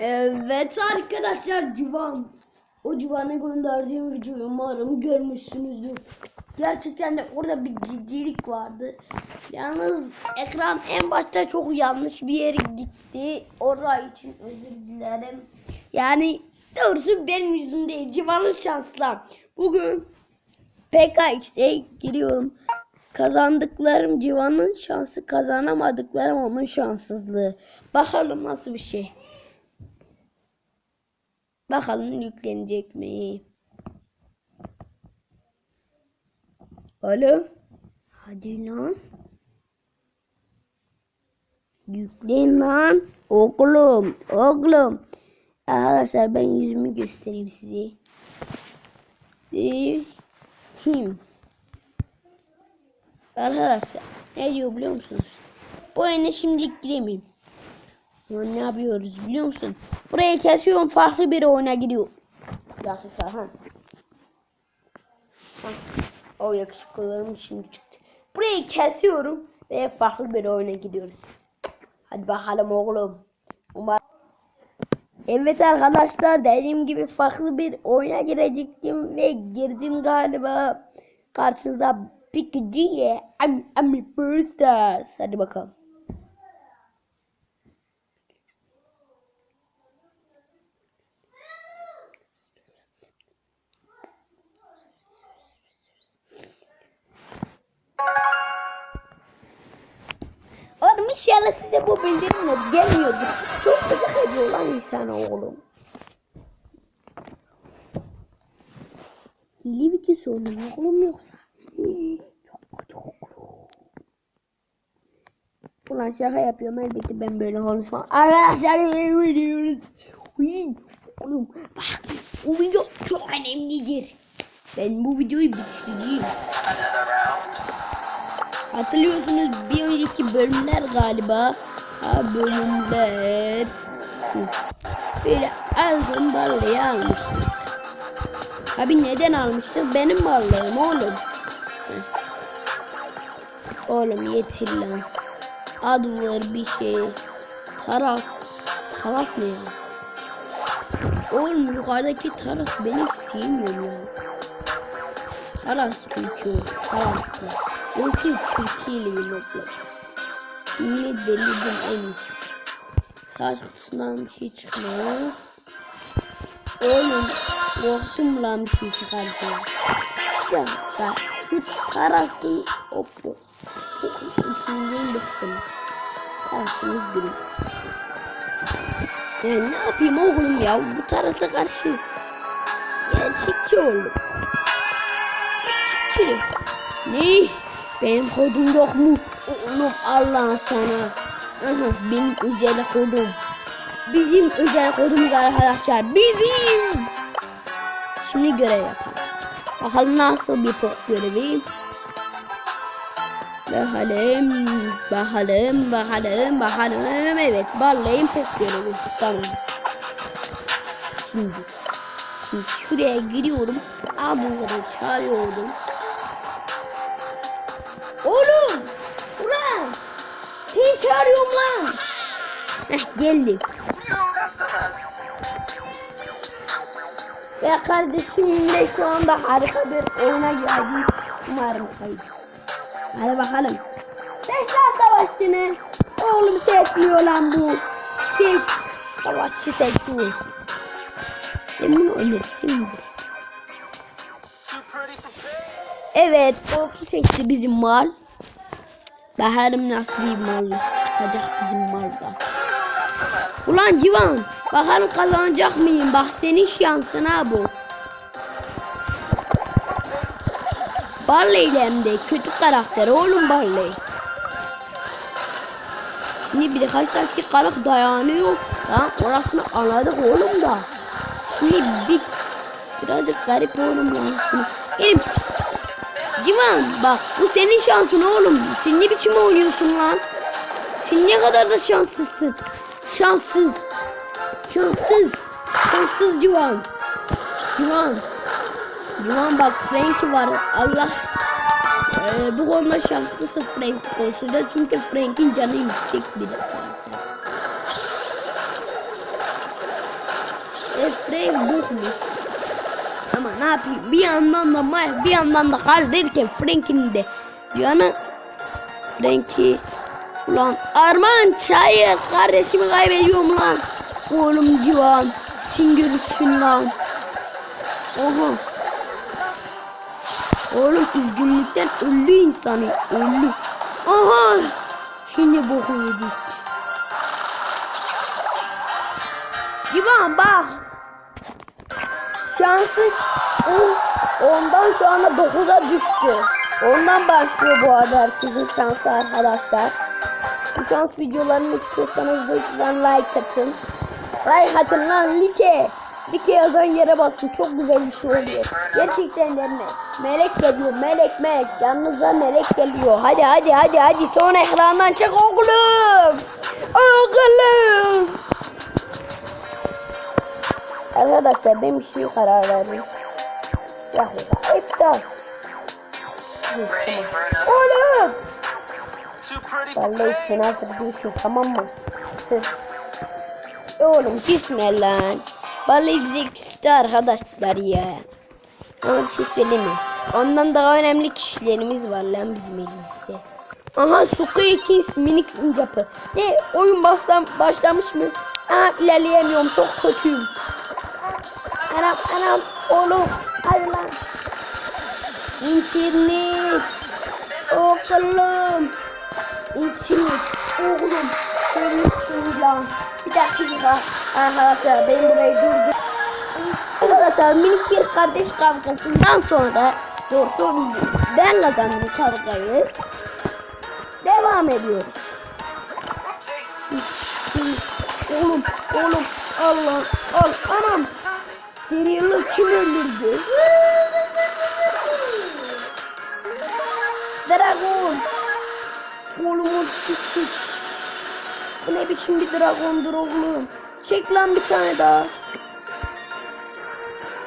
Evet arkadaşlar Civan. O Civan'a gönderdiğim videoyu umarım görmüşsünüzdür. Gerçekten de orada bir ciddilik vardı. Yalnız ekran en başta çok yanlış bir yere gitti. Orası için özür dilerim. Yani doğrusu benim yüzüm değil. Civan'ın şanslı. Bugün PKX'e giriyorum. Kazandıklarım Civan'ın şansı, kazanamadıklarım onun şanssızlığı. Bakalım nasıl bir şey. Bakalım yüklenecek mi? Oğlum. Hadi lan. Yüklen lan. Oğlum. Oğlum. Arkadaşlar ben yüzümü göstereyim size. Ee, Kim? Arkadaşlar ne diyor biliyor musunuz? Bu oyuna şimdi giremeyeyim. Ne yapıyoruz biliyor musun? Burayı kesiyorum farklı bir oyuna gidiyor. Dakika ha. ha. O yakışıklılığım şimdi çıktı. Burayı kesiyorum ve farklı bir oyuna gidiyoruz. Hadi bakalım oğlum. Umarım Evet arkadaşlar dediğim gibi farklı bir oyuna girecektim ve girdim galiba. Karşınıza Pikachu'ye I'm, I'm a. Hadi bakalım. İnşallah size bu bildirimler gelmiyordur. Çok gıcık ediyor lan insan oğlum. Hile videosu olur oğlum yoksa. Gıcık olur. Ulan şaka yapıyorum elbette ben böyle konuşmam. Arkadaşlar videoyoruz. Oğlum bak bu video çok önemlidir. Ben bu videoyu bitireceğim. Hatırlıyorsunuz bir önceki bölümler galiba. Ha bölümler. Böyle aldım ballayı almıştım. Abi neden almıştık? Benim ballığım oğlum. Oğlum yeter lan. Ad var bir şey. Taras. Taras ne ya? Oğlum yukarıdaki Taras beni sevmiyorum ya. Taras çünkü. Taras. Neyse Türkiye'li bir nokta. Yine delirdim en Saç kutusundan bir şey çıkmaz. Oğlum korktum lan bir şey çıkarsa. Ya da şu tarasın opu. İçinden bıktım. Tarasınız bilir. Ya ne yapayım oğlum ya bu tarasa karşı gerçekçi oldum. Gerçekçi. Ne? Benim kodum yok mu? Oğlum Allah sana. Aha, benim özel kodum. Bizim özel kodumuz arkadaşlar. Bizim. Şimdi görev yapalım. Bakalım nasıl bir pok görevi. Bakalım, bakalım, bakalım, bakalım. Evet, ballayın pok görevi. Tamam. Şimdi, şimdi şuraya giriyorum. Abuları çağırıyorum. Oğlum! Seni çağırıyorum lan! Heh geldim. Ve kardeşimle şu anda harika bir oyuna geldik. Umarım kaydı. Hadi bakalım. Seç lan savaşçını. Oğlum seçmiyor lan bu. Seç. Savaşçı seçiyor. Emin önersin mi? Evet, korku seçti bizim mal. Bakalım nasıl bir mal çıkacak bizim malda. Ulan Civan, bakalım kazanacak mıyım? Bak senin şansın ha bu. Barley de kötü karakter oğlum Barley. Şimdi birkaç dakikalık dayanıyor. Tamam orasını anladık oğlum da. Şimdi bir birazcık garip oğlum lan. Elim Civan bak bu senin şansın oğlum. Sen ne biçim oynuyorsun lan? Sen ne kadar da şanssızsın. Şanssız. Şanssız. Şanssız Civan. Civan. Civan bak Frankie var. Allah. Ee, bu konuda şanslısın Frank konusunda. Çünkü Frank'in canı yüksek bir karakter. ev bokmuş. Ama ne yapayım bir yandan da Mike bir yandan da Carl derken Frank'in de canı Frank'i Ulan Arman çayır kardeşimi kaybediyorum lan. Oğlum civan. Sin görürsün lan. Oha. Oğlum üzgünlükten öldü insanı. Öldü. Aha. Şimdi boku yedik. Civan bak. Şansı on, ondan şu anda 9'a düştü. Ondan başlıyor bu arada herkesin şansı arkadaşlar. Bu şans videolarını istiyorsanız lütfen like atın. Like atın lan like. Like yazan yere basın. Çok güzel bir şey oluyor. Gerçekten de me- melek geliyor. Melek melek. Yanınıza melek geliyor. Hadi hadi hadi hadi. Son ekrandan çık oğlum. Oğlum. Arkadaşlar ben bir şey karar verdim. Ya iptal. Oğlum. Vallahi hazır değilsin tamam mı? Oğlum gitme lan. Vallahi bize küstü arkadaşlar ya. Ama bir şey söyleyeyim mi? Ondan daha önemli kişilerimiz var lan bizim elimizde. Aha Sukuya Kings minik sincapı. Ne oyun başlam başlamış mı? Anam ilerleyemiyorum çok kötüyüm. Anam anam oğlum hadi lan. İnternet. Oğlum. İnternet. Oğlum. Ölmüşsün lan. Bir dakika. Arkadaşlar ben burayı durdum. Arkadaşlar minik bir kardeş kavgasından sonra doğrusu ben kazandım kavgayı. Devam ediyoruz. Oğlum, oğlum, Allah, al, anam. Deriyalı kim öldürdü? Dragon. Oğlumun çiçek. Bu ne biçim bir dragondur oğlum? Çek lan bir tane daha.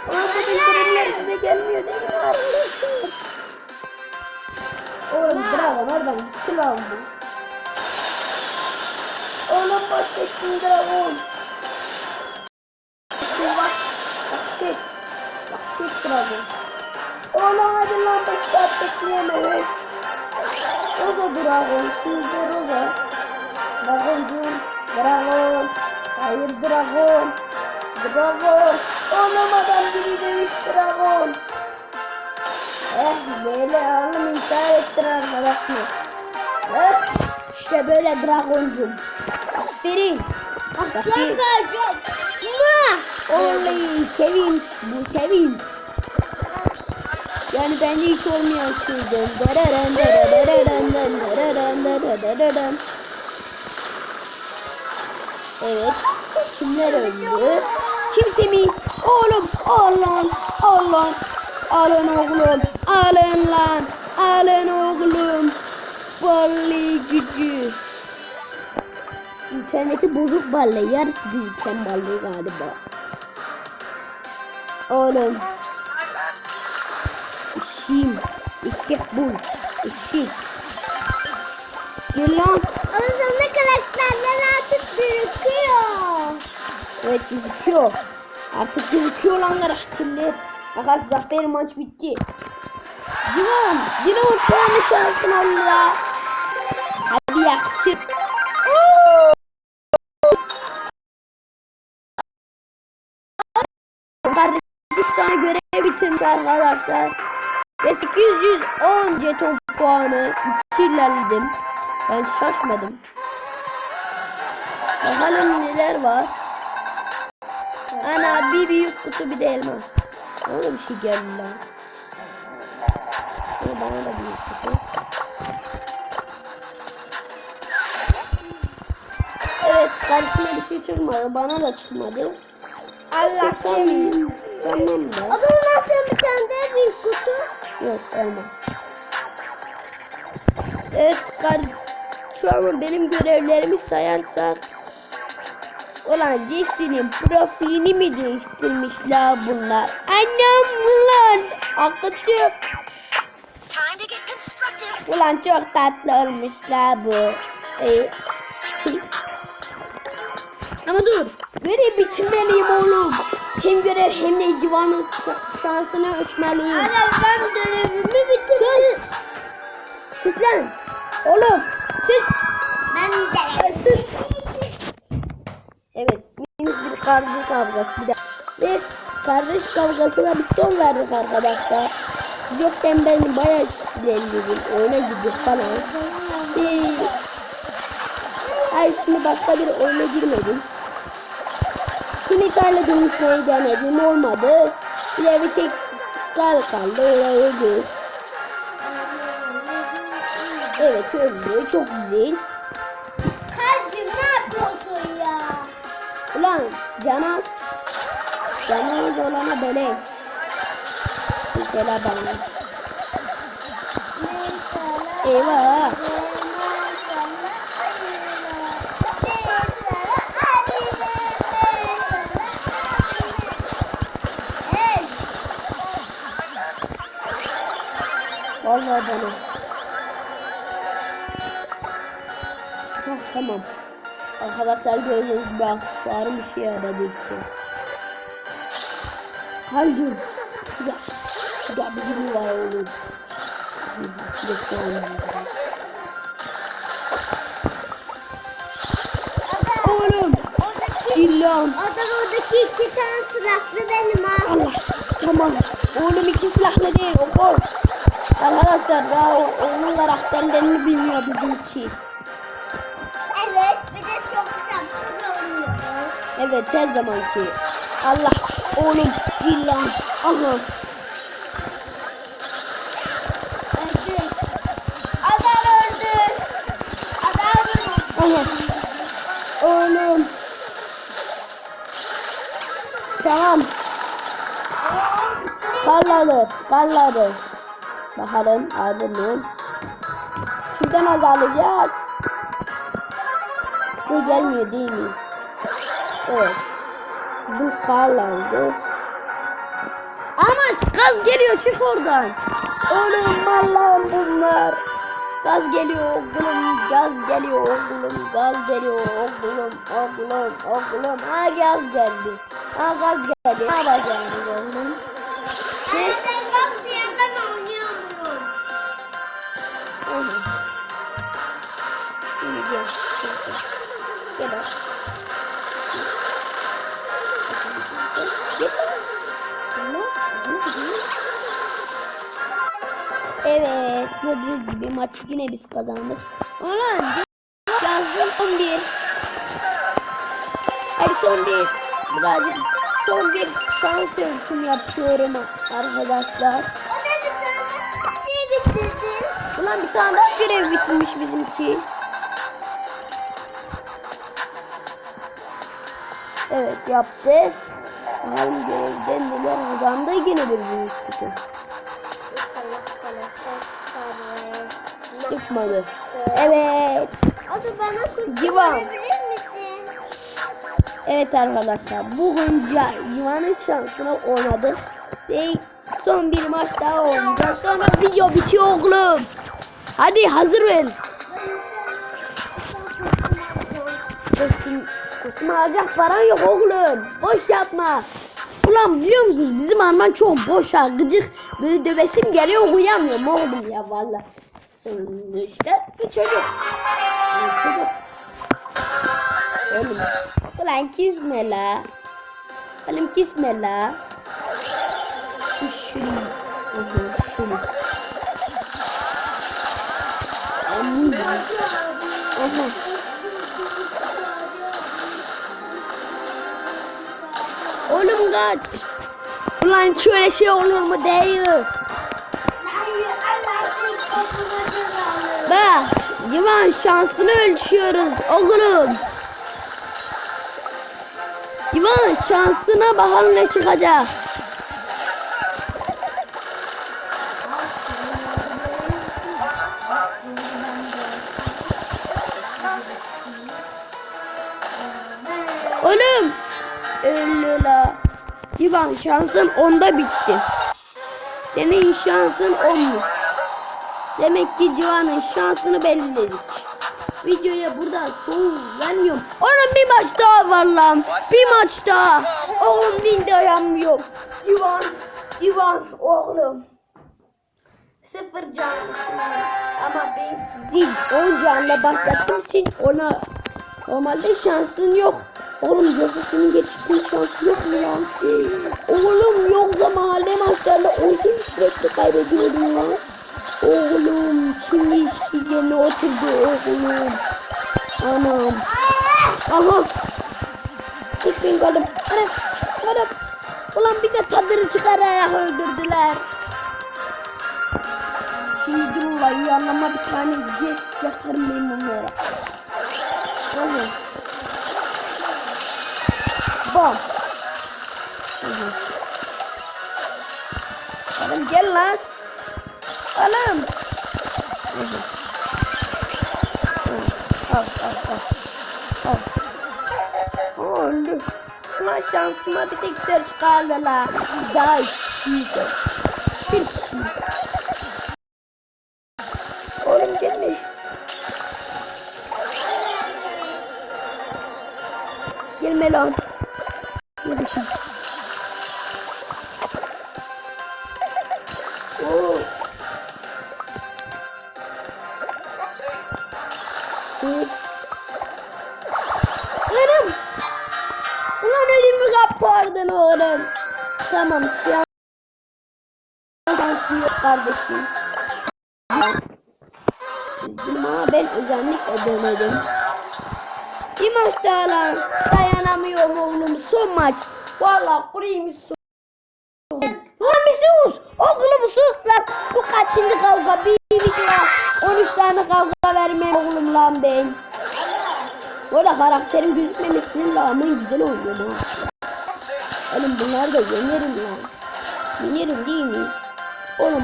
Ama bu bildirimler size gelmiyor değil mi arkadaşlar? Oğlum dragon oradan gitti lan bu. Oğlum boş ettin dragon. Bak, Bahşet. Bahşet dragon. Oğlum hadi lan 5 saat bekleyemedik. O da dragon. Şimdi o da. Dragoncum. Dragon. Hayır dragon. Dragon. Oğlum adam gibi demiş dragon. Eh böyle oğlum intihar ettin arkadaşlar. Eh işte böyle dragoncum. Aferin. Aferin. Oley sevin bu sevin. Yani bende hiç olmayan şeyden. Dararan, darararan, dararan, darararan. Evet. Kimler öldü? Kimse mi? Oğlum, Allah'ın, Allah'ın. Alın oğlum, alın lan, alın oğlum. Vallahi gücü. İnterneti bozuk vallahi yarısı büyüken vallahi galiba. Oğlum. İşim. Işık bul. Işık. Gel lan. Ama sana karakterler artık gözüküyor. Evet gözüküyor. Artık gözüküyor lan karakterler. Fakat zafer maç bitti. Civan. Yine uçağın şansın oldu la. Hadi yaksın. Kardeş 3 tane görev bitirmiş arkadaşlar. Ve 810 jeton puanı. 2 ilerledim. Ben şaşmadım. Bakalım neler var. Ana bir büyük kutu bir de elmas. Bana bir şey geldi lan. Bana da büyük kutu. Evet karşıma bir şey çıkmadı. Bana da çıkmadı. Allah seni. Tamam da. zaman Yok olmaz. Evet kar şu an benim görevlerimi sayarsak Ulan Jesse'nin profilini mi değiştirmişler bunlar? Annem ulan akıcı. Time to get constructive. Ulan çok tatlı olmuşlar bu. Ee, Ama dur. Görev bitirmeliyim oğlum. hem görev hem de civanın şansını ölçmeliyim. Hadi ben görevimi bitirdim. Sus lan. Oğlum sus. Ben de. Evet minik bir kardeş kavgası bir de. Ve kardeş kavgasına bir son verdik arkadaşlar. Yok ben bayağı ilerledim. Oyuna gidiyor falan. İşte Hayır şimdi başka bir oyuna girmedim. Şimdi İtalya dönüşmeyi denedim olmadı. Bir de bir tek kal kaldı öyle öldü. Evet öldü çok güzel. Kalcim ne yapıyorsun ya? Ulan Canaz Canaz olana beleş. Mesela bana. Eyvah. Bana. Hah tamam. Arkadaşlar gördüğünüz gibi aksesuarım bir şey yaradı ki. Halcım. Şurada. Şurada bir gibi var oğlum. Oğlum. İllam. Oradaki iki tane silahlı benim ha. Allah. Tamam. Oğlum iki silahlı değil. O kol. Arkadaşlar o- onun karakterlerini bilmiyor bizimki. Evet bir de çok şanslı oluyor. Evet her zamanki. Allah oğlum illam. Aha. Öldü. Adam öldü. Adam öldü. Aha. Oğlum. Tamam. Karladı. Karladı. Bakalım adını. Şuradan azalacak. Su gelmiyor değil mi? Evet. Bizim karlandı. Ama gaz geliyor çık oradan. Oğlum mallarım bunlar. Gaz geliyor oğlum, gaz geliyor oğlum, gaz geliyor oğlum, oğlum, oğlum. Ha gaz geldi. Ha gaz geldi. Ne yapacağız oğlum? Ne? Gördüğünüz gibi maçı yine biz kazandık. Ulan şansın 11. Hadi son bir. Birazcık son bir şans ölçüm yapıyorum arkadaşlar. O da bir tane şey bitirdi. Ulan bir tane daha görev bitmiş bizimki. Evet yaptı. Bakalım görevden neler kazandı yine bir büyük kutu. Çıkmadı. Evet. Civan. Evet arkadaşlar bugün Civan'ın şansına oynadık. Ve son bir maç daha oynayacağız. Sonra video bitiyor oğlum. Hadi hazır ver. Kostüm, kostüm alacak paran yok oğlum. Boş yapma. Ulan biliyor musunuz bizim Arman çok boş ha. Gıcık böyle dövesim geliyor uyuyamıyorum oğlum ya valla. Sonuçta bir çocuk. Bir çocuk. Oğlum. Ulan kisme la. Oğlum kisme la. Şunu. Aha, şunu. Amin. Aha. Oğlum kaç. Ulan şöyle şey olur mu değil. Civan şansını ölçüyoruz oğlum. Civan şansına bakalım ne çıkacak. Oğlum. Öyle la. Civan şansın onda bitti. Senin şansın olmuş. Demek ki Civan'ın şansını belirledik. videoya buradan son vermiyorum. Oğlum bir maç daha var lan. Bir maç daha. Oğlum bin dayanmıyor. Divan, divan oğlum. Sıfır canlısın. Ama ben sizi 10 canla başlattım. Sen ona normalde şansın yok. Oğlum yoksa senin geçtiğin şansın yok mu lan? Oğlum yoksa mahalle maçlarında oyun sürekli kaybediyorum lan. Oğlum şimdi işi gene oturdu oğlum. Anam. Aha. Tek ben kaldım. Anam. Anam. Ulan bir de tadını çıkararak öldürdüler. Şimdi dur ulan yanıma bir tane jest yakarım ben bunlara. Aha. Bam. Aha. Oğlum gel lan. Aha. Al al al. Al. Öldü. Ulan şansıma bir tek ser çıkardı lan. Biz daha iki kişiyiz. Tamam an şansım yok kardeşim. Üzgünüm ama ben özellikle denedim. Bir daha lan. Dayanamıyorum oğlum. Son maç. Vallahi kurayım son. Lan bir sus. Oğlum sus lan. Bu kaçıncı kavga? Bir video. 13 tane kavga vermem oğlum lan ben. Orada karakterim gözükmemesinin rağmen güzel oynuyorum ha. Oğlum bunlar da yenerim lan. Yenerim değil mi? Oğlum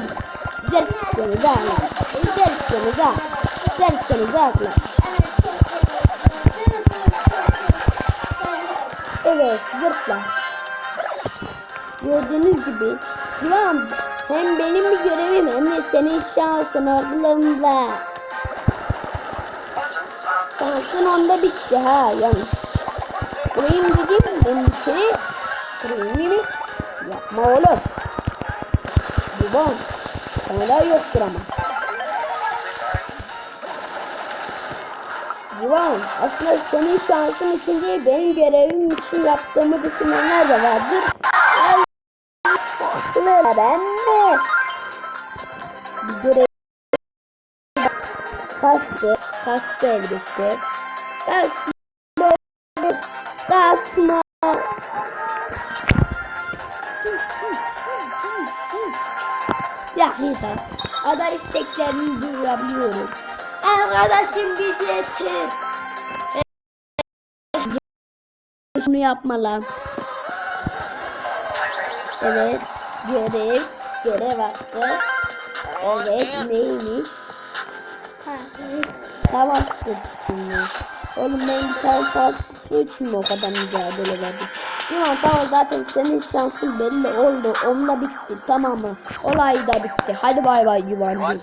zerkseniz ha lan. Zerkseniz ha. Zerkseniz ha lan. Evet zırtla. Gördüğünüz gibi Civan hem benim bir görevim hem de senin şansın oğlum ve şansın onda bitti ha yanlış. Kurayım dedim ben bir kurayım mi? Yapma oğlum. Civan sana yoktur ama. Civan aslında senin şansın için değil benim görevim için yaptığımı düşünenler de vardır. Şanslı ben? Bir görev kastı, kastı elbette. Kasma, kasma. Dakika. Ada isteklerini duyabiliyorum. Arkadaşım bir getir. Şunu yapma lan. Evet. Görev. Görev hakkı. Evet neymiş? Savaş kutusu. Oğlum ben bir tane savaş kutusu için mi o kadar mücadele verdim? Tamam tamam zaten senin şansın belli oldu. Onunla bitti tamam mı? Olay da bitti. Hadi bay bay out.